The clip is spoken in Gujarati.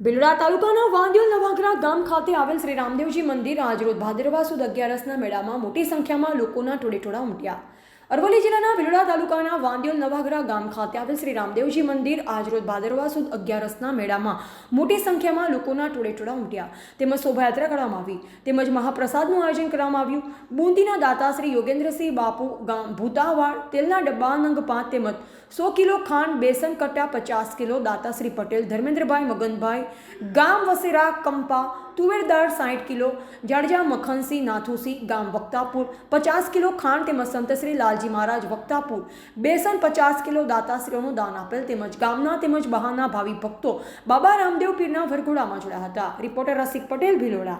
ભીલડા તાલુકાના વાંદિયોલ નવાગરા ગામ ખાતે આવેલ શ્રી રામદેવજી મંદિર આજરોજ ભાદરવા સુદ અગિયારસના મેળામાં મોટી સંખ્યામાં લોકોના ટોળેટોળા ઉમટ્યા. અરવલ્લી જિલ્લાના ભીલડા તાલુકાના વાંદિયોલ નવાગરા ગામ ખાતે આવેલ શ્રી રામદેવજી મંદિર આજરોજ ભાદરવા સુદ અગિયારસના મેળામાં મોટી સંખ્યામાં લોકોના ટોળેટોળા ઉમટ્યા. તેમજ શોભાયાત્રા કરવામાં આવી. તેમજ મહાપ્રસાદનું આયોજન કરવામાં આવ્યું. બુંદીના દાતા શ્રી યોગેન્દ્રસિંહ બાપુ ગામ ભૂતાવાડ, તેલના ડબ્બા નંગ પાંચ તેમજ સો કિલો ખાંડ, બેસન કટ્ટા પચાસ કિલો દાતાશ્રી પટેલ, ધર્મેન્દ્રભાઈ મગનભાઈ, ગામ વસેરા કંપા તુવેર દાળ સાઠ કિલો, જાડજા મખનસિંહ નાથુસિંહ ગામ વક્તાપુર, પચાસ કિલો ખાંડ તેમજ સંતશ્રી લાલજી મહારાજ વક્તાપુર, બેસન પચાસ કિલો દાતાશ્રીઓનું દાન આપેલ તેમજ ગામના તેમજ બહારના ભાવિ ભક્તો બાબા રામદેવ પીરના વરઘોડામાં જોડાયા હતા. રિપોર્ટર રસિક પટેલ, ભિલોડા.